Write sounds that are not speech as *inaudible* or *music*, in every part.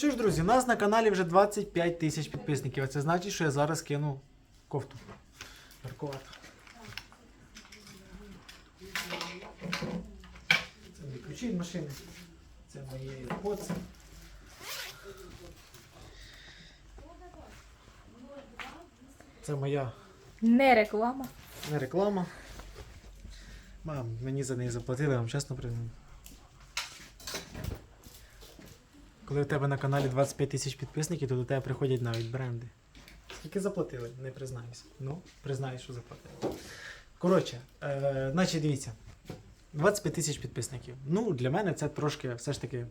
Що ж, друзі, у нас на каналі вже 25 тисяч підписників. А це значить, що я зараз кину кофту. Жаркувато. Це мої ключі від машини. Це мої AirPods. Це моя Не реклама. не реклама. Мам, мені за неї заплатили, я вам чесно признаю. Коли у тебе на каналі 25 тисяч підписників, то до тебе приходять навіть бренди. Скільки заплатили? Не признаюся. Ну, признаюсь, що заплатили. Коротше, е, значить, дивіться. 25 тисяч підписників. Ну, для мене це трошки все ж таки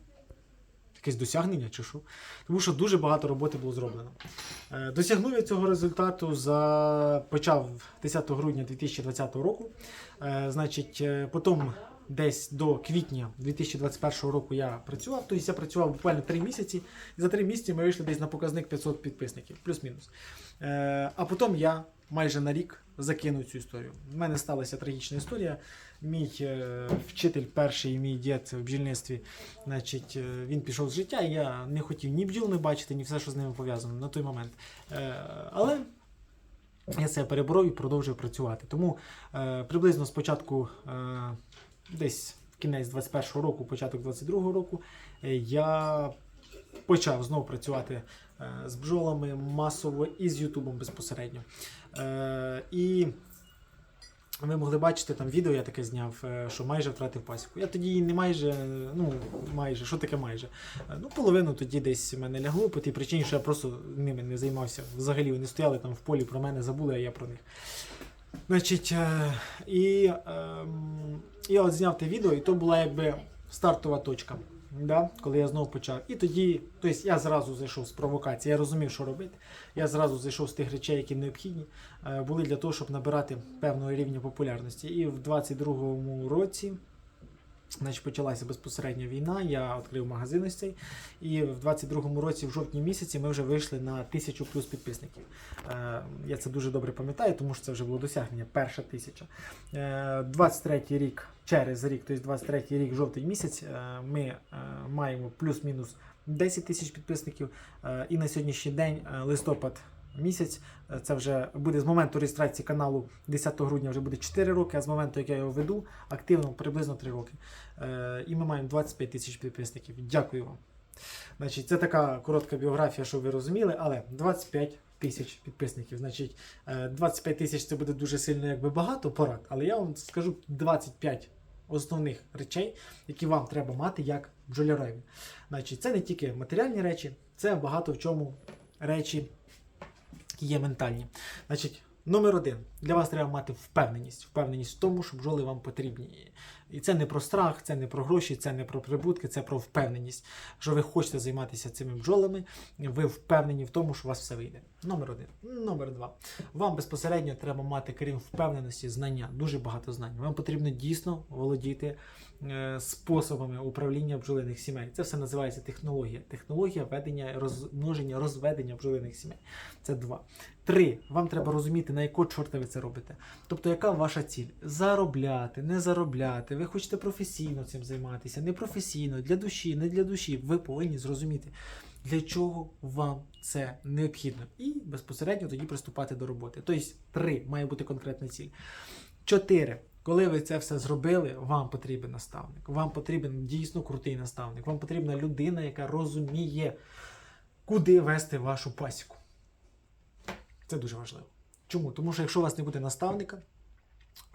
якесь досягнення чи що. Тому що дуже багато роботи було зроблено. Е, Досягнув я цього результату за почав 10 грудня 2020 року. Е, Значить, е, потім десь до квітня 2021 року я працював. Тобто я працював буквально 3 місяці. І за 3 місяці ми вийшли десь на показник 500 підписників, плюс-мінус. Е, А потім я майже на рік закинув цю історію. У мене сталася трагічна історія. Мій е, вчитель, перший мій дід в бджільництві, значить, е, він пішов з життя, і я не хотів ні бджіл не бачити, ні все, що з ними пов'язано на той момент. Але я це переборов і продовжив працювати. Тому е, приблизно спочатку, е, десь кінець 21-го року, початок 22-го року, е, я почав знову працювати е, з бджолами масово і з Ютубом безпосередньо. Е, і ви могли бачити там відео, я таке зняв, що майже втратив пасіку. Я тоді не майже, ну майже, що таке майже? Ну, половину тоді десь мене лягло по тій причині, що я просто ними не займався. Взагалі вони стояли там в полі, про мене забули, а я про них. Значить, е, і ем, я от зняв те відео, і то була якби стартова точка. Да, коли я знову почав. І тоді, тобто я зразу зайшов з провокації, я розумів, що робити. Я зразу зайшов з тих речей, які необхідні е, були для того, щоб набирати певного рівня популярності. І в 22-му році значить, почалася безпосередня війна, я відкрив магазин ось цей. І в 22-му році, в жовтні місяці, ми вже вийшли на тисячу плюс підписників. Е, Я це дуже добре пам'ятаю, тому що це вже було досягнення, перша тисяча. Е, 23-й рік, через рік, тобто 23-й рік, жовтий місяць, е, ми е, маємо плюс-мінус 10 тисяч підписників. Е, І на сьогоднішній день, е, листопад місяць, е, це вже буде з моменту реєстрації каналу 10 грудня вже буде 4 роки, а з моменту, як я його веду, активно приблизно 3 роки. Е, І ми маємо 25 тисяч підписників. Дякую вам. Значить, це така коротка біографія, щоб ви розуміли, але 25 тисяч підписників. Значить, е, 25 тисяч це буде дуже сильно якби багато порад, але я вам скажу 25 основних речей, які вам треба мати як бджолярові. Значить, це не тільки матеріальні речі, це багато в чому речі, є ментальні. Значить, номер один. Для вас треба мати впевненість. Впевненість в тому, що бджоли вам потрібні. І це не про страх, це не про гроші, це не про прибутки, це про впевненість. Що ви хочете займатися цими бджолами, ви впевнені в тому, що у вас все вийде. Номер один. Номер два. Вам безпосередньо треба мати, крім впевненості, знання, дуже багато знань. Вам потрібно дійсно володіти способами управління бджолиних сімей. Це все називається технологія. Технологія ведення розмноження, розведення бджолиних сімей. Це два. Три. Вам треба розуміти, на якого чорта ви це робите. Тобто, яка ваша ціль? Заробляти, не заробляти. Ви хочете професійно цим займатися, не професійно, для душі, не для душі. Ви повинні зрозуміти, для чого вам це необхідно. І безпосередньо тоді приступати до роботи. Тобто, три має бути конкретна ціль. Чотири. Коли ви це все зробили, вам потрібен наставник. Вам потрібен дійсно крутий наставник. Вам потрібна людина, яка розуміє, куди вести вашу пасіку. Це дуже важливо. Чому? Тому що якщо у вас не буде наставника,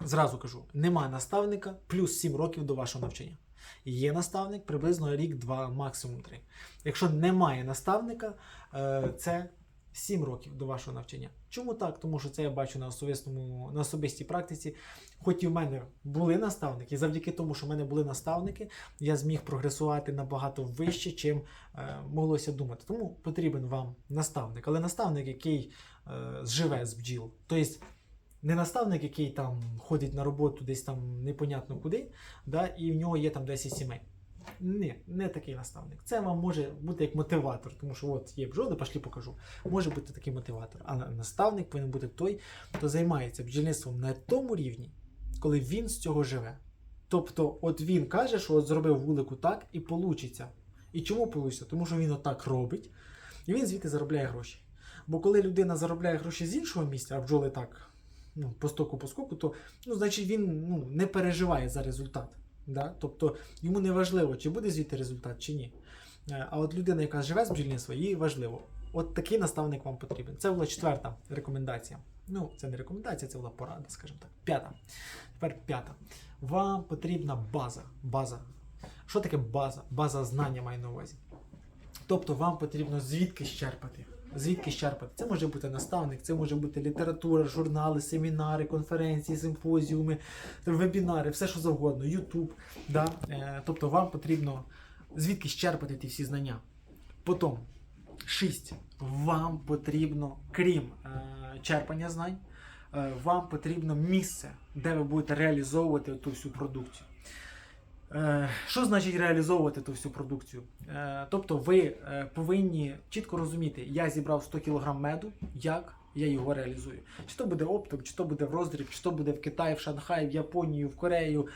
зразу кажу, нема наставника плюс 7 років до вашого навчання. Є наставник приблизно рік-два, максимум три. Якщо немає наставника, е, це 7 років до вашого навчання. Чому так? Тому що це я бачу на особистому на особистій практиці. Хоч і в мене були наставники, завдяки тому, що в мене були наставники, я зміг прогресувати набагато вище, чим е, моглося думати. Тому потрібен вам наставник, але наставник, який е, зживе з бджіл. Тобто не наставник, який там ходить на роботу десь там непонятно куди, да, і в нього є там 10 сімей. Ні, не такий наставник. Це вам може бути як мотиватор, тому що от є бджоли, пошлі покажу. Може бути такий мотиватор. А наставник повинен бути той, хто займається бджільництвом на тому рівні, коли він з цього живе. Тобто, от він каже, що от зробив вулику так і получиться. І чому вийшло? Тому що він отак робить, і він звідти заробляє гроші. Бо коли людина заробляє гроші з іншого місця, а бджоли так, ну, по стоку, по скоку, то ну, значить він ну, не переживає за результат. Да? Тобто йому не важливо, чи буде звідти результат, чи ні. Е, А от людина, яка живе з бджільництва, їй важливо. От такий наставник вам потрібен. Це була четверта рекомендація. Ну, це не рекомендація, це була порада, скажімо так. П'ята. Тепер п'ята. Вам потрібна база. База. Що таке база? База знання має на увазі. Тобто вам потрібно звідки щерпати. Звідки щерпати? Це може бути наставник, це може бути література, журнали, семінари, конференції, симпозіуми, вебінари, все що завгодно, Ютуб. Да? Е, тобто вам потрібно звідки щерпати ті всі знання. Потім, шість. Вам потрібно, крім е, черпання знань, е, вам потрібно місце, де ви будете реалізовувати ту всю продукцію. Е, Що значить реалізовувати ту всю продукцію? Е, Тобто ви е, повинні чітко розуміти, я зібрав 100 кг меду, як я його реалізую. Чи то буде оптом, чи то буде в роздріб, чи то буде в Китаї, в Шанхаї, в Японію, в Корею.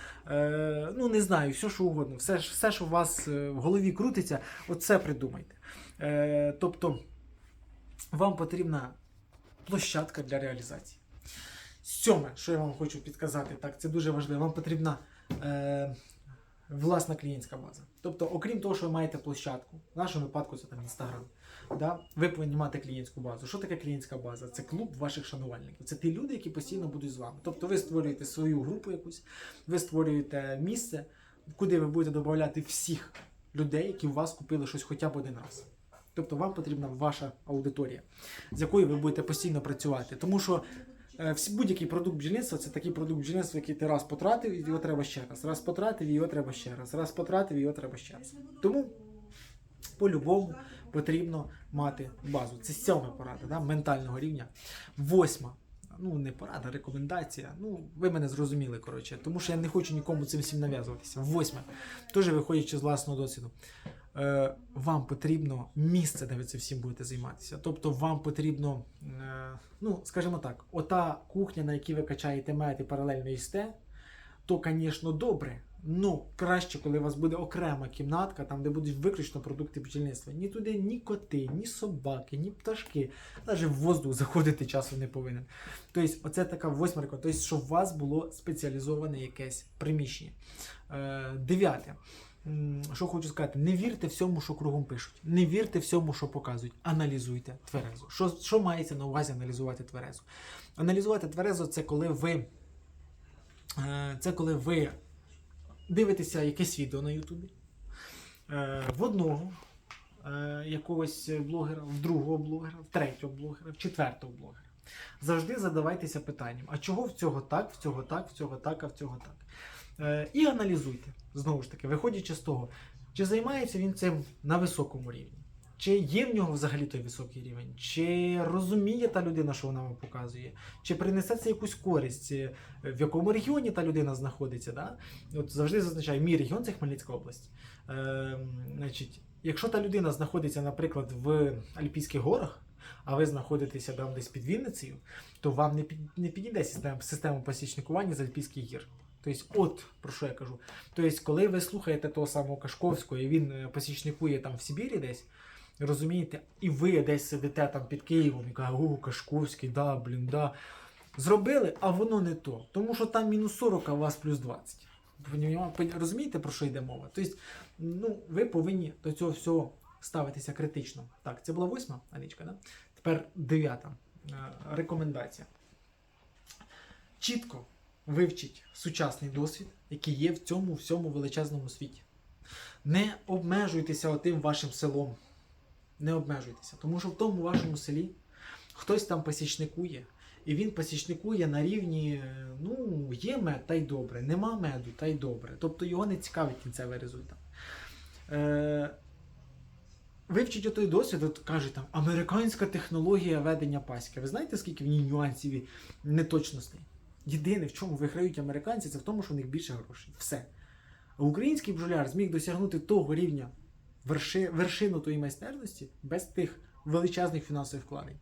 Ну не знаю, все що угодно. Все, все що у вас в голові крутиться, оце придумайте. Тобто вам потрібна площадка для реалізації. Сьоме, що я вам хочу підказати, так, це дуже важливо. Вам потрібна власна клієнтська база. Тобто, окрім того, що ви маєте площадку, в нашому випадку це там Інстаграм, да, ви повинні мати клієнтську базу. Що таке клієнтська база? Це клуб ваших шанувальників. Це ті люди, які постійно будуть з вами. Тобто ви створюєте свою групу якусь, ви створюєте місце, куди ви будете додавати всіх людей, які у вас купили щось хоча б один раз. Тобто вам потрібна ваша аудиторія, з якою ви будете постійно працювати. Тому що будь-який продукт бджільництва це такий продукт бджільництва, який ти раз потратив, і його треба ще раз. Раз потратив, і його треба ще раз. Раз потратив, і його треба ще раз. Тому по-любому потрібно мати базу. Це сьома порада, да? ментального рівня. Восьма. Ну, не порада, рекомендація. Ну, ви мене зрозуміли, коротше. Тому що я не хочу нікому цим всім нав'язуватися. Восьме. Теж виходячи з власного досвіду. Е, вам потрібно місце, де ви цим всім будете займатися. Тобто вам потрібно, е, ну, скажімо так, ота кухня, на якій ви качаєте мед і паралельно їсте, то, звісно, добре. Ну, краще, коли у вас буде окрема кімнатка, там, де будуть виключно продукти бджільництва. Ні туди ні коти, ні собаки, ні пташки. Навіть в воздух заходити часу не повинен. Тобто, оце така рекомендація. Тобто, щоб у вас було спеціалізоване якесь приміщення. Е, дев'яте. Що хочу сказати, не вірте всьому, що кругом пишуть. Не вірте всьому, що показують. Аналізуйте тверезо. Що, що мається на увазі аналізувати тверезо? Аналізувати тверезо це коли ви. е, Це коли ви дивитеся якесь відео на Ютубі е, в одного е, якогось блогера, в другого блогера, в третього блогера, в четвертого блогера. Завжди задавайтеся питанням: а чого в цього так, в цього так, в цього так, а в цього так. Е, і аналізуйте, знову ж таки, виходячи з того, чи займається він цим на високому рівні, чи є в нього взагалі той високий рівень, чи розуміє та людина, що вона вам показує, чи принесе це якусь користь, е, в якому регіоні та людина знаходиться. Да? От завжди зазначаю, мій регіон це Хмельницька область. Е, значить, якщо та людина знаходиться, наприклад, в Альпійських горах, а ви знаходитеся там десь під Вінницею, то вам не, під, не підійде система, система посічникування з Альпійських гір. Тобто, от про що я кажу. Тобто, коли ви слухаєте того самого Кашковського, і він е, посічникує там в Сибірі десь, розумієте, і ви десь сидите там під Києвом і кажете, о, Кашковський, да, блін, да. Зробили, а воно не то. Тому що там мінус 40, а у вас плюс 20. Розумієте, про що йде мова? Тобто, ну, ви повинні до цього всього ставитися критично. Так, це була восьма Анічка, да? Тепер дев'ята е, рекомендація. Чітко вивчіть сучасний досвід, який є в цьому всьому величезному світі. Не обмежуйтеся отим вашим селом. Не обмежуйтеся, тому що в тому вашому селі хтось там посічникує, і він посічникує на рівні, ну, є мед, та й добре, нема меду, та й добре. Тобто його не цікавить кінцевий результат. Е, вивчіть отой досвід, от кажуть там, американська технологія ведення паськи. Ви знаєте, скільки в ній нюансів і неточностей? Єдине, в чому виграють американці, це в тому, що в них більше грошей. Все. А український бджоляр зміг досягнути того рівня верши, вершину тої майстерності без тих величезних фінансових вкладень.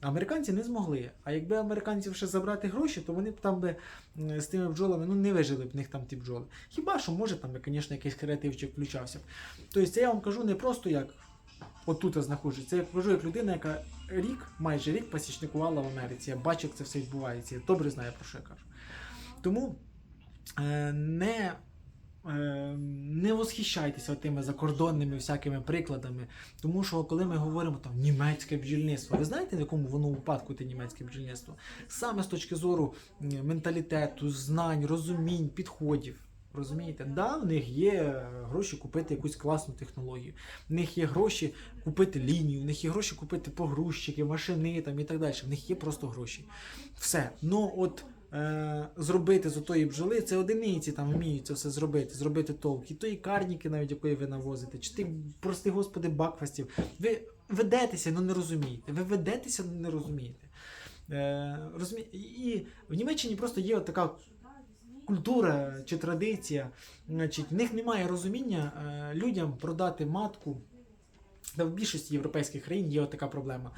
Американці не змогли. А якби американців ще забрати гроші, то вони б там би з тими бджолами ну, не вижили б в них там ті бджоли. Хіба що може там, звісно, якийсь креативчик включався. Тобто це я вам кажу не просто як отут я знаходжусь. Це я кажу як людина, яка рік, майже рік пасічникувала в Америці. Я бачу, як це все відбувається. Я добре знаю, про що я кажу. Тому е, не, е, не восхищайтеся тими закордонними всякими прикладами. Тому що коли ми говоримо там німецьке бджільництво, ви знаєте, в якому воно упадку те німецьке бджільництво? Саме з точки зору менталітету, знань, розумінь, підходів. Розумієте, да, в них є гроші купити якусь класну технологію. В них є гроші купити лінію, в них є гроші купити погрузчики, машини там і так далі. В них є просто гроші. Все. Ну от е, зробити з отої бджоли, це одиниці там вміють це все зробити, зробити толк. І тої карніки, навіть якої ви навозите, чи ти, прости господи, бакфастів. Ви ведетеся, але не розумієте. Ви ведетеся, але не розумієте. Е, розумі... І в Німеччині просто є от така культура чи традиція. Значить, в них немає розуміння е, людям продати матку. Та в більшості європейських країн є така проблема.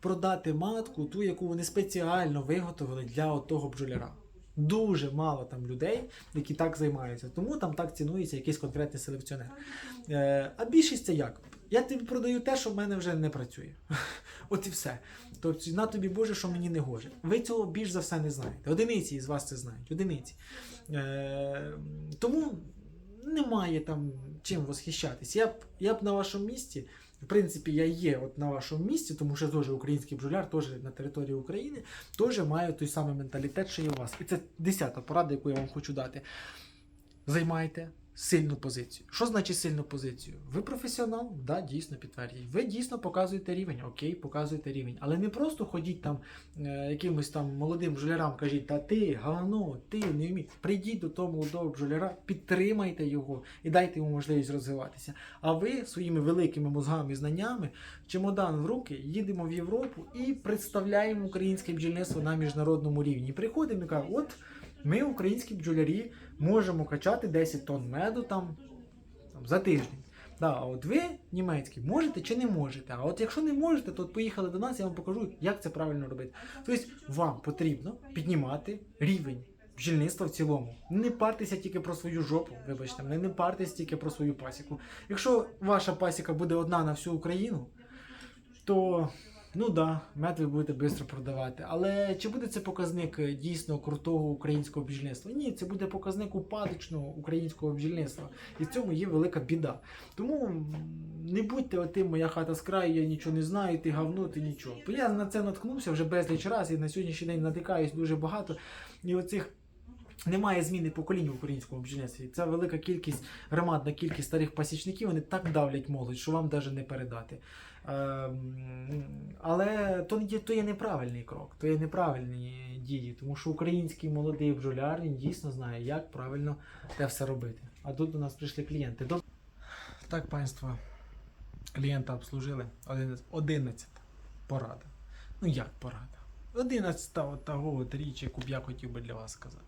Продати матку, ту, яку вони спеціально виготовили для того бджоляра. Дуже мало там людей, які так займаються. Тому там так цінується якийсь конкретний селекціонер. Е, а більшість це як? Я тобі продаю те, що в мене вже не працює. *laughs* От і все. Тобто, на тобі Боже, що мені не гоже. Ви цього більш за все не знаєте. Одиниці із вас це знають. Одиниці. Е, тому немає там чим восхищатись. Я б, я б на вашому місці, в принципі, я є от на вашому місці, тому що теж український бджоляр, теж на території України, теж має той самий менталітет, що і у вас. І це десята порада, яку я вам хочу дати. Займайте сильну позицію. Що значить сильну позицію? Ви професіонал? Да, дійсно підтвердіть. Ви дійсно показуєте рівень. Окей, показуєте рівень. Але не просто ходіть там е, якимось там молодим бджолярам, кажіть, та ти, гавно, ти не вмієш. Прийдіть до того молодого бджоляра, підтримайте його і дайте йому можливість розвиватися. А ви своїми великими мозгами і знаннями, чемодан в руки, їдемо в Європу і представляємо українське бджільництво на міжнародному рівні. Приходимо і кажемо, от. Ми, українські бджолярі, можемо качати 10 тонн меду там, там за тиждень. Да, а от ви, німецькі, можете чи не можете? А от якщо не можете, то от поїхали до нас, я вам покажу, як це правильно робити. Тобто вам потрібно піднімати рівень бджільництва в цілому. Не партеся тільки про свою жопу, вибачте мене, не партеся тільки про свою пасіку. Якщо ваша пасіка буде одна на всю Україну, то Ну да, мед ви будете швидко продавати. Але чи буде це показник е, дійсно крутого українського бджільництва? Ні, це буде показник упадочного українського бджільництва. І в цьому є велика біда. Тому не будьте отим, моя хата з краю, я нічого не знаю, ти гавно, ти нічого. Бо я на це наткнувся вже безліч разів, і на сьогоднішній день натикаюсь дуже багато. І оцих. Немає зміни поколінь в українському бджільництві. Це велика кількість, громадна кількість старих пасічників, вони так давлять молодь, що вам навіть не передати. Ем, але то, є, то є неправильний крок, то є неправильні дії, тому що український молодий бджоляр він дійсно знає, як правильно те все робити. А тут до нас прийшли клієнти. Доб- Так, панство, клієнта обслужили. 11, 11 порада. Ну як порада? 11 от того от річ, яку б я хотів би для вас сказати.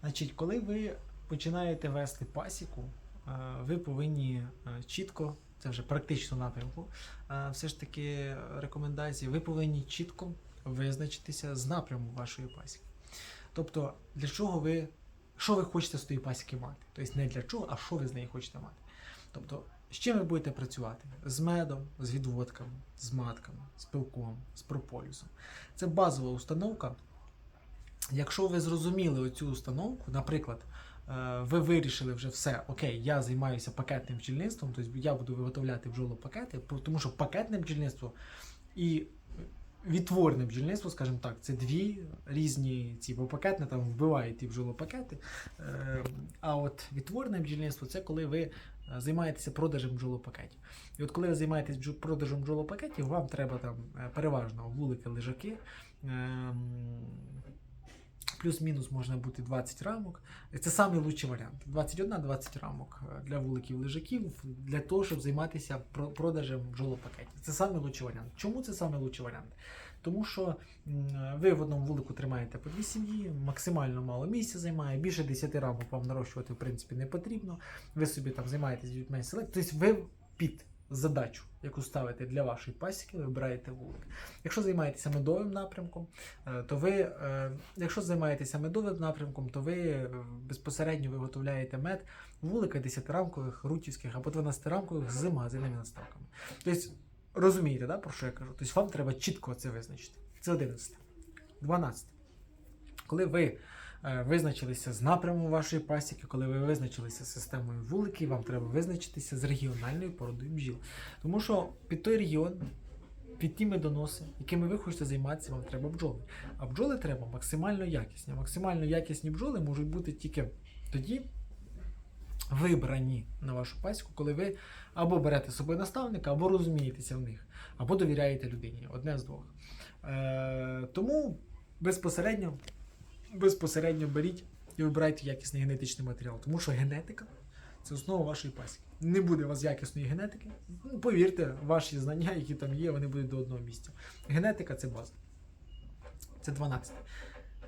Значить, коли ви починаєте вести пасіку, е, ви повинні е, чітко, це вже практично напрямку, е, все ж таки рекомендації, ви повинні чітко визначитися з напряму вашої пасіки. Тобто, для чого ви, що ви хочете з тої пасіки мати? Тобто не для чого, а що ви з неї хочете мати. Тобто, з чим ви будете працювати? З медом, з відводками, з матками, з пилком, з прополісом. Це базова установка. Якщо ви зрозуміли оцю установку, наприклад, е, ви вирішили вже все, окей, я займаюся пакетним бджільництвом, тобто я буду виготовляти бджолопакети, тому що пакетне бджільництво і відтворне бджільництво, скажімо так, це дві різні ці, бо пакетне там вбиває ті бджолопакети. Е, А от відтворне бджільництво це коли ви е, займаєтеся продажем бджолопакетів. І от коли ви займаєтесь продажем бджолопакетів, вам треба там е, переважно вулики, лежаки. Плюс-мінус можна бути 20 рамок. Це лучший варіант. 21-20 рамок е, для вуликів лежаків для того, щоб займатися про- продажем бджолопакетів. Це лучший варіант. Чому це лучший варіант? Тому що ви в одному вулику тримаєте по дві сім'ї, максимально мало місця займає, більше 10 рамок вам нарощувати в принципі не потрібно. Ви собі там займаєтесь від селект. Тобто ви під задачу, яку ставите для вашої пасіки, ви вибираєте вулик. Якщо займаєтеся медовим напрямком, е, то ви, е, якщо займаєтеся медовим напрямком, то ви е, безпосередньо виготовляєте мед вулика 10-рамкових, рутівських або 12-рамкових з магазинними наставками. Тобто, розумієте, да, про що я кажу? Тобто вам треба чітко це визначити. Це 11. 12. Коли ви визначилися з напрямом вашої пасіки, коли ви визначилися з системою вуликів, вам треба визначитися з регіональною породою бджіл. Тому що під той регіон, під ті медоноси, якими ви хочете займатися, вам треба бджоли. А бджоли треба максимально якісні. Максимально якісні бджоли можуть бути тільки тоді. Вибрані на вашу пасіку, коли ви або берете з наставника, або розумієтеся в них, або довіряєте людині. Одне з двох. Е, тому безпосередньо, безпосередньо беріть і вибирайте якісний генетичний матеріал. Тому що генетика це основа вашої пасіки. Не буде у вас якісної генетики. Ну, повірте, ваші знання, які там є, вони будуть до одного місця. Генетика це база. Це 12.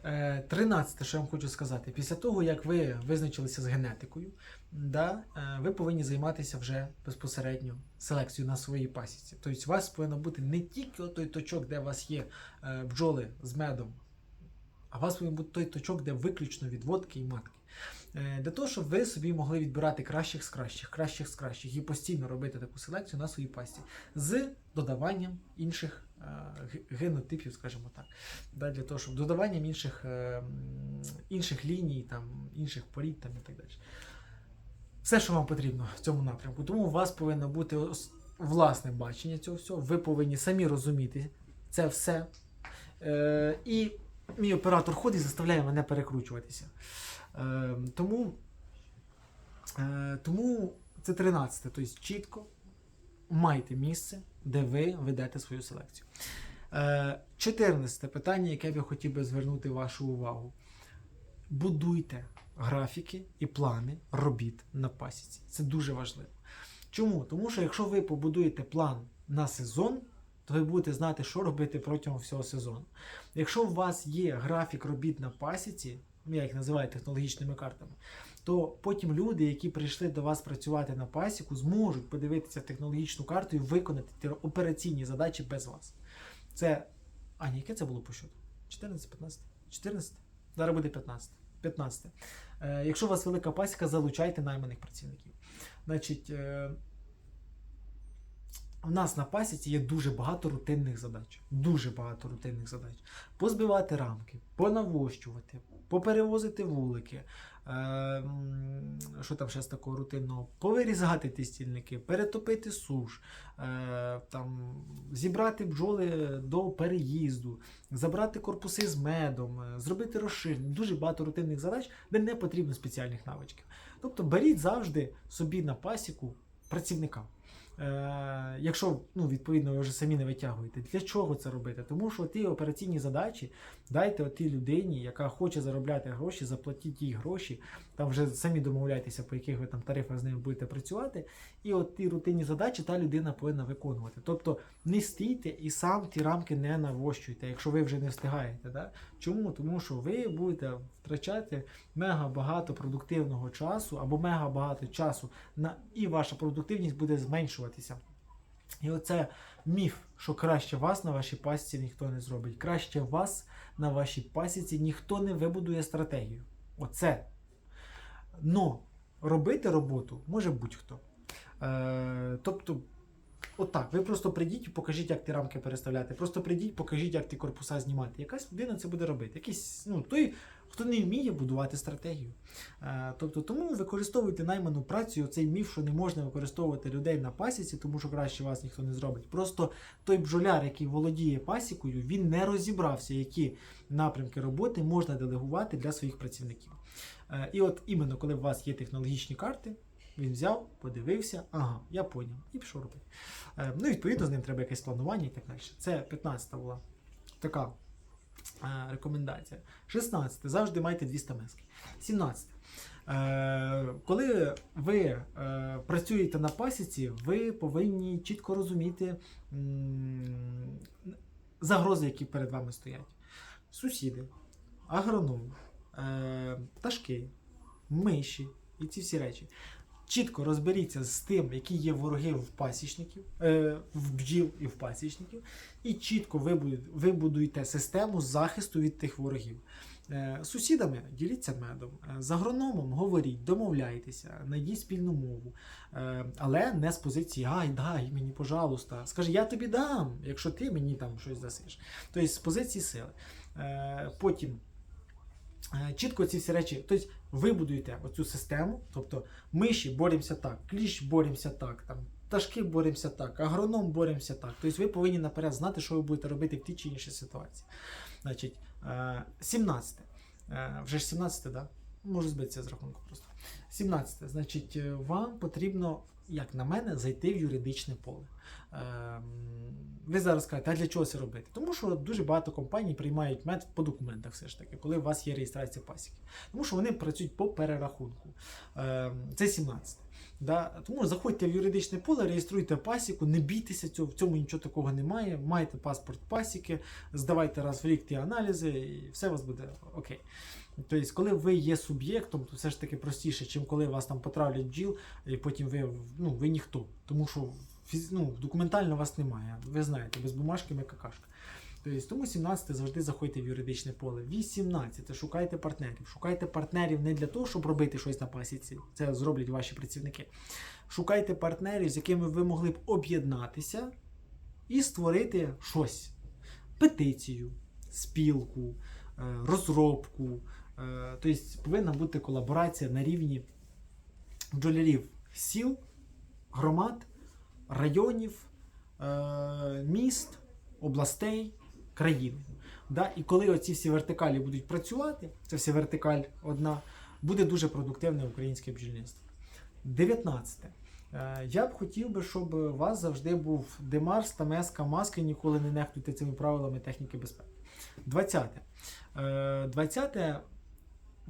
Е, 13, що я вам хочу сказати. Після того, як ви визначилися з генетикою, да, е, ви повинні займатися вже безпосередньо селекцією на своїй пасіці. Тобто у вас повинно бути не тільки той точок, де у вас є е, бджоли з медом, а у вас повинен бути той точок, де виключно відводки і матки. Е, Для того, щоб ви собі могли відбирати кращих з кращих, кращих з кращих і постійно робити таку селекцію на своїй пасті з додаванням інших е, генотипів, скажімо так. Для того, щоб додаванням інших, е, інших ліній, там, інших порід там, і так далі. Все, що вам потрібно в цьому напрямку. Тому у вас повинно бути власне бачення цього всього. Ви повинні самі розуміти це все. І мій оператор ходить і заставляє мене перекручуватися. Е, тому, е, тому це 13. Тобто чітко майте місце, де ви ведете свою селекцію. Е, 14 питання, яке я хотів би звернути вашу увагу. Будуйте графіки і плани робіт на пасіці. Це дуже важливо. Чому? Тому що якщо ви побудуєте план на сезон, то ви будете знати, що робити протягом всього сезону. Якщо у вас є графік робіт на пасіці, ну, я їх називаю технологічними картами, то потім люди, які прийшли до вас працювати на пасіку, зможуть подивитися технологічну карту і виконати операційні задачі без вас. Це. А, ні, яке це було по счету? 14, 15? 14? Зараз буде 15. 15. Е, якщо у вас велика пасіка, залучайте найманих працівників. Значить, е, у нас на пасіці є дуже багато рутинних задач. Дуже багато рутинних задач. Позбивати рамки, понавощувати, поперевозити вулики. Е, що там ще з такого рутинного? Повирізати ті стільники, перетопити суш, е, там, зібрати бджоли до переїзду, забрати корпуси з медом, е, зробити розширення. Дуже багато рутинних задач, де не потрібно спеціальних навичків. Тобто беріть завжди собі на пасіку працівника. Е, якщо ну, відповідно ви вже самі не витягуєте, для чого це робити? Тому що ті операційні задачі дайте тій людині, яка хоче заробляти гроші, заплатіть їй гроші, там вже самі домовляйтеся, по яких ви там тарифах з ними будете працювати. І от ті рутинні задачі та людина повинна виконувати. Тобто не стійте і сам ті рамки не навощуйте, якщо ви вже не встигаєте. Да? Чому? Тому що ви будете втрачати мега багато продуктивного часу або мега багато часу на і ваша продуктивність буде зменшуватися. І оце міф, що краще вас на вашій пасіці ніхто не зробить. Краще вас на вашій пасіці ніхто не вибудує стратегію. Оце. Но робити роботу може будь-хто. Е, тобто, отак, ви просто прийдіть і покажіть, як ті рамки переставляти. Просто прийдіть, покажіть, як ті корпуса знімати. Якась людина це буде робити. Якийсь, ну, той, хто не вміє будувати стратегію. Е, тобто, тому використовуйте найману працю, цей міф, що не можна використовувати людей на пасіці, тому що краще вас ніхто не зробить. Просто той бджоляр, який володіє пасікою, він не розібрався, які напрямки роботи можна делегувати для своїх працівників. Е, І от іменно коли у вас є технологічні карти, він взяв, подивився, ага, я поняв, і пішов робити. Е, Ну, відповідно, з ним треба якесь планування і так далі. Це 15-та була така рекомендація. 16. Завжди майте 200 мески. 17. Е, коли ви е, працюєте на пасіці, ви повинні чітко розуміти загрози, які перед вами стоять. Сусіди, агрономи, е, пташки, миші і ці всі речі. Чітко розберіться з тим, які є вороги в пасічників, е, в бджіл і в пасічників, і чітко вибудуйте, систему захисту від тих ворогів. Е, сусідами діліться медом, е, з агрономом говоріть, домовляйтеся, знайдіть спільну мову. Але не з позиції Ай, дай мені, пожалуйста. Скажи, я тобі дам, якщо ти мені там щось дасиш. Тобто з позиції сили. Потім чітко ці всі речі, тобто вибудуєте оцю систему, тобто миші боремося так, кліщ боремося так, там, пташки боремося так, агроном боремося так. Тобто ви повинні наперед знати, що ви будете робити в тій чи іншій ситуації. Значить, е, 17. Е, Вже ж 17, да? Можу збитися з рахунку просто. 17. Значить, е, вам потрібно, як на мене, зайти в юридичне поле. Ем, Ви зараз кажете, а для чого це робити? Тому що дуже багато компаній приймають мед по документах, все ж таки, коли у вас є реєстрація пасіки. Тому що вони працюють по перерахунку. Ем, Це 17. Да? Тому заходьте в юридичне поле, реєструйте пасіку, не бійтеся цього, в цьому нічого такого немає. Маєте паспорт пасіки, здавайте раз в рік ті аналізи, і все у вас буде окей. Тобто, коли ви є суб'єктом, то все ж таки простіше, чим коли вас там потравлять бджіл, і потім ви, ну, ви ніхто. Тому що ну, документально вас немає. Ви знаєте, без бумажки ми какашка. Тобто, тому 17 завжди заходьте в юридичне поле. 18 шукайте партнерів. Шукайте партнерів не для того, щоб робити щось на пасіці. Це зроблять ваші працівники. Шукайте партнерів, з якими ви могли б об'єднатися і створити щось. Петицію, спілку, е, розробку. Е, Тобто повинна бути колаборація на рівні бджолярів сіл, громад, районів, е, міст, областей, країни. Да? І коли оці всі вертикалі будуть працювати, це вся вертикаль одна, буде дуже продуктивне українське бджільництво. 19. Е, Я б хотів би, щоб у вас завжди був Демарс та Меска маски, ніколи не нехтуйте цими правилами техніки безпеки. 20. Е, 20.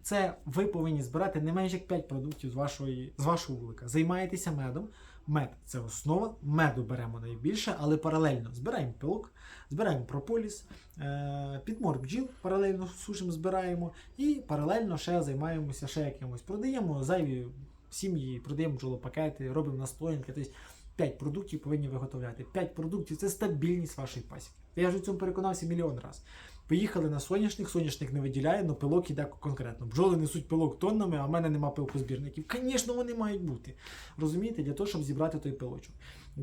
Це ви повинні збирати не менше як 5 продуктів з, вашої, з вашого вулика. Займаєтеся медом. Мед це основа. Меду беремо найбільше, але паралельно збираємо пилок, збираємо прополіс, е, підмор бджіл паралельно сушимо, збираємо, і паралельно ще займаємося ще якимось. Продаємо зайві сім'ї, продаємо бджолопакети, робимо настоянки. Тобто 5 продуктів повинні виготовляти. 5 продуктів це стабільність вашої пасіки. Я вже в цьому переконався мільйон разів. Поїхали на соняшник, соняшник не виділяє, але пилок іде конкретно. Бджоли несуть пилок тоннами, а в мене нема пилкозбірників. Звісно, вони мають бути. Розумієте, для того, щоб зібрати той пилочок.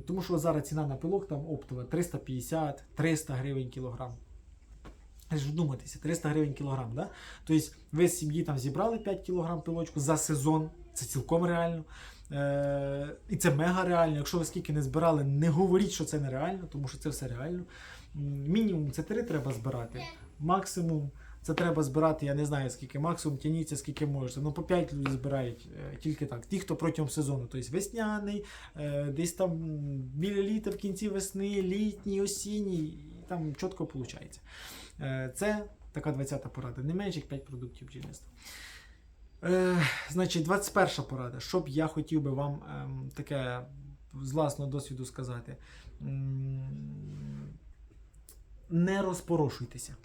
Тому що зараз ціна на пилок там оптова 350-300 гривень кілограм. Ж вдумайтеся, 300 гривень кілограм, да? Тобто ви з сім'ї там зібрали 5 кілограм пилочку за сезон, це цілком реально. Е- і це мега реально. Якщо ви скільки не збирали, не говоріть, що це нереально, тому що це все реально. Мінімум це 3 треба збирати. Максимум це треба збирати, я не знаю скільки, максимум тяніться скільки можете. Ну по 5 люди збирають е, тільки так. Ті, хто протягом сезону, тобто весняний, е, десь там біля літа в кінці весни, літній, осінній, і там чітко виходить. Е, Це така 20-та порада. Не менше як 5 продуктів бджільництва. Значить, 21 порада. Що б я хотів би вам ем, таке з власного досвіду сказати. М, Не розпорошуйтеся.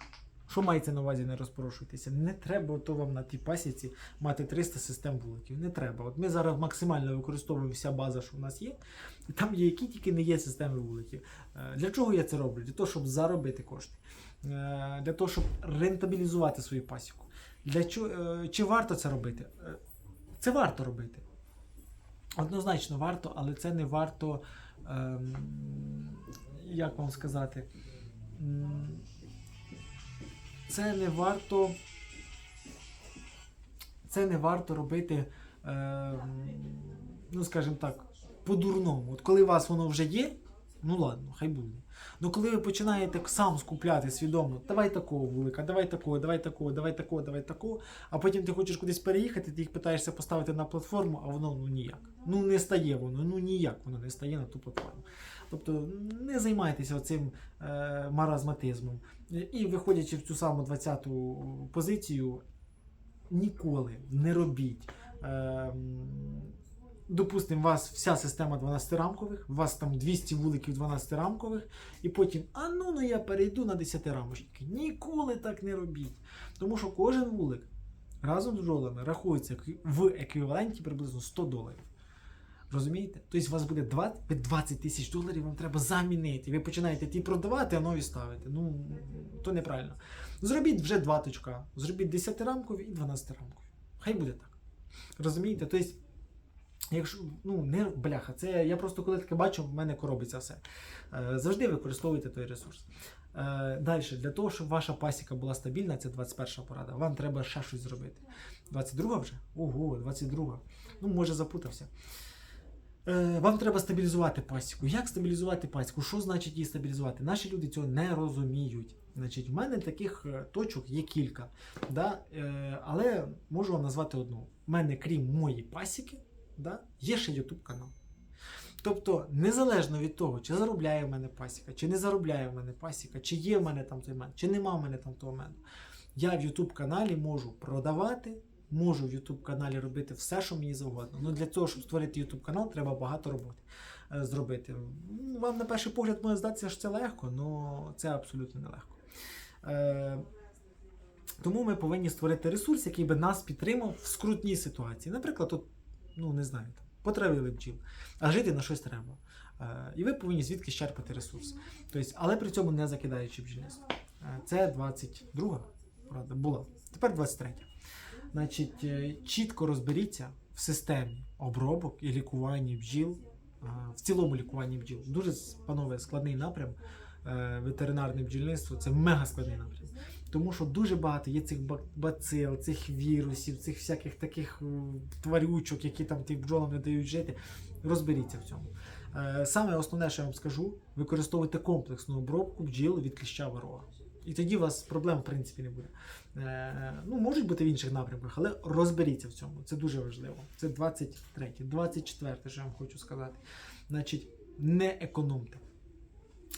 Що мається на увазі не розпорошуйтеся? Не треба то вам на тій пасіці мати 300 систем вуликів. Не треба. От ми зараз максимально використовуємо вся база, що в нас є. Там є які тільки не є системи вуликів. Е, Для чого я це роблю? Для того, щоб заробити кошти. Е, Для того, щоб рентабілізувати свою пасіку. Для чого, е, чи варто це робити? Це варто робити. Однозначно варто, але це не варто, ем, як вам сказати, це не варто. Це не варто робити, ем, ну скажімо так, по-дурному. От коли у вас воно вже є, ну ладно, хай буде. Ну коли ви починаєте сам скупляти свідомо, давай такого вулика, давай такого, давай такого, давай такого, давай такого, а потім ти хочеш кудись переїхати, ти їх питаєшся поставити на платформу, а воно ну ніяк. Ну не стає воно, ну ніяк воно не стає на ту платформу. Тобто не займайтеся цим е, маразматизмом. І виходячи в цю саму 20-ту позицію, ніколи не робіть. Е, Допустимо, у вас вся система 12-рамкових, у вас там 200 вуликів 12-рамкових, і потім, а ну ну я перейду на 10-рамочники. Ніколи так не робіть. Тому що кожен вулик разом з бджолами рахується в еквіваленті приблизно 100 доларів. Розумієте? Тобто у вас буде 20, 20 тисяч доларів, вам треба замінити. Ви починаєте ті продавати, а нові ставити. Ну, то неправильно. Зробіть вже два точка. Зробіть 10 рамкові і 12 рамкові. Хай буде так. Розумієте? Тобто, якщо ну не бляха, це я просто коли таке бачу, в мене коробиться все. Е, завжди використовуйте той ресурс. Е, Далі, для того, щоб ваша пасіка була стабільна, це 21 порада. Вам треба ще щось зробити. 22 вже? Ого, 22. Ну, може, запутався. Е, Вам треба стабілізувати пасіку. Як стабілізувати пасіку? Що значить її стабілізувати? Наші люди цього не розуміють. Значить, в мене таких е, точок є кілька. Да? Е, але можу вам назвати одну. У мене, крім моєї пасіки, да, є ще YouTube канал. Тобто, незалежно від того, чи заробляє в мене пасіка, чи не заробляє в мене пасіка, чи є в мене там той мен, чи нема в мене там того мену, я в YouTube каналі можу продавати, можу в YouTube каналі робити все, що мені завгодно. Ну для того, щоб створити YouTube канал, треба багато роботи е, зробити. Вам на перший погляд може здатися, що це легко, але це абсолютно нелегко. Е, тому ми повинні створити ресурс, який би нас підтримав в скрутній ситуації. Наприклад, от, ну не знаю, там, потравили бджіл, а жити на щось треба. Е, і ви повинні звідки черпати ресурс. Тобто, але при цьому не закидаючи бджільництво. Е, це 22 правда, була. Тепер 23. Значить, е, чітко розберіться в системі обробок і лікування бджіл, е, в цілому лікуванні бджіл. Дуже панове складний напрям. Е, Ветеринарне бджільництво це мега складний напрям. Тому що дуже багато є цих бацил, цих вірусів, цих всяких таких тварючок, які там тим бджолам не дають жити. Розберіться в цьому. Саме основне, що я вам скажу, використовуйте комплексну обробку бджіл від кліща ворога. І тоді у вас проблем в принципі не буде. Е, ну, можуть бути в інших напрямках, але розберіться в цьому. Це дуже важливо. Це 23, 24, що я вам хочу сказати. Значить, не економте.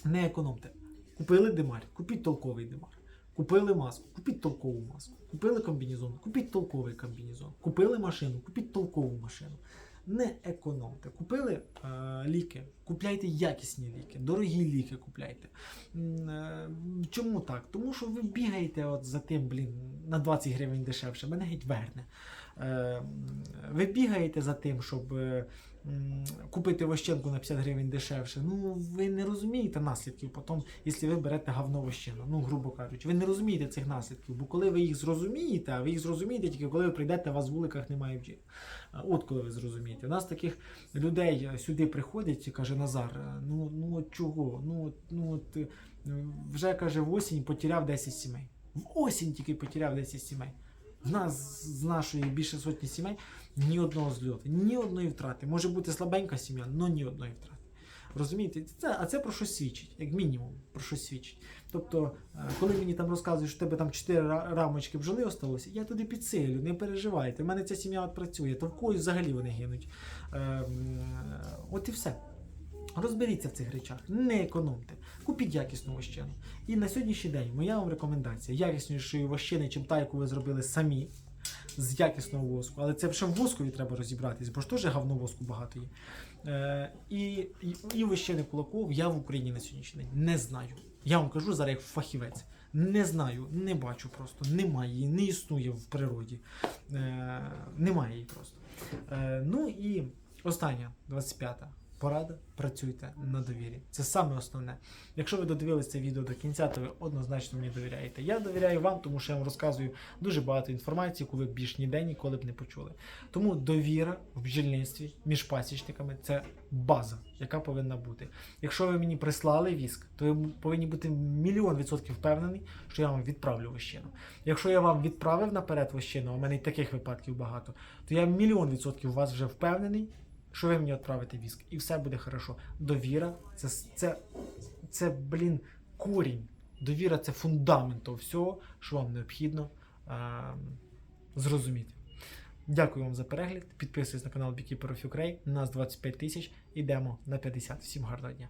Не економте. Купили димар, купіть толковий димар. Купили маску, купіть толкову маску. Купили комбінезон, купіть толковий комбінезон. Купили машину, купіть толкову машину. Не економте. Купили е, ліки, купляйте якісні ліки, дорогі ліки купляйте. Е, чому так? Тому що ви бігаєте от за тим, блін, на 20 гривень дешевше, мене геть верне. Е, ви бігаєте за тим, щоб е, купити вощенку на 50 гривень дешевше. Ну, ви не розумієте наслідків потім, якщо ви берете говно вощину, ну, грубо кажучи. Ви не розумієте цих наслідків, бо коли ви їх зрозумієте, а ви їх зрозумієте тільки коли ви прийдете, вас в вуликах немає бджіл. От коли ви зрозумієте. У нас таких людей сюди приходять каже Назар, ну, ну от чого? Ну, ну от е, вже каже в осінь потеряв 10 сімей. В осінь тільки потеряв 10 сімей. В нас з нашої більше сотні сімей ні одного зльоту, ні одної втрати. Може бути слабенька сім'я, але ні одної втрати. Розумієте? Це, а це про що свідчить, як мінімум, про що свідчить. Тобто, е, коли мені там розказують, що в тебе там 4 ра- рамочки бджоли осталося, я туди підсилю, не переживайте. У мене ця сім'я працює, то в когось взагалі вони гинуть. Е, е, от і все. Розберіться в цих речах, не економте. Купіть якісну вощину. І на сьогоднішній день моя вам рекомендація: якіснішої вощини, чим та, яку ви зробили самі. З якісного воску, але це ще в воскові треба розібратись, бо ж теж говно воску багато є. Е, і, і, і вощини кулаков я в Україні на сьогоднішній день не знаю. Я вам кажу зараз як фахівець. Не знаю, не бачу просто. Немає її, не існує в природі. Е, немає її просто. Е, ну і остання, 25-та. Порада, працюйте на довірі. Це саме основне. Якщо ви додивилися це відео до кінця, то ви однозначно мені довіряєте. Я довіряю вам, тому що я вам розказую дуже багато інформації, яку ви більш ніде ніколи б не почули. Тому довіра в бджільництві між пасічниками це база, яка повинна бути. Якщо ви мені прислали віск, то ви повинні бути мільйон відсотків впевнений, що я вам відправлю вощину. Якщо я вам відправив наперед вощину, а у мене таких випадків багато, то я мільйон відсотків у вас вже впевнений, що ви мені відправите віск, і все буде хорошо. Довіра це, це, це блін, корінь. Довіра це фундамент всього, що вам необхідно е, зрозуміти. Дякую вам за перегляд. Підписуйтесь на канал Beekeeper of Ukraine. Нас 25 тисяч. Ідемо на 50. Всім гарного дня.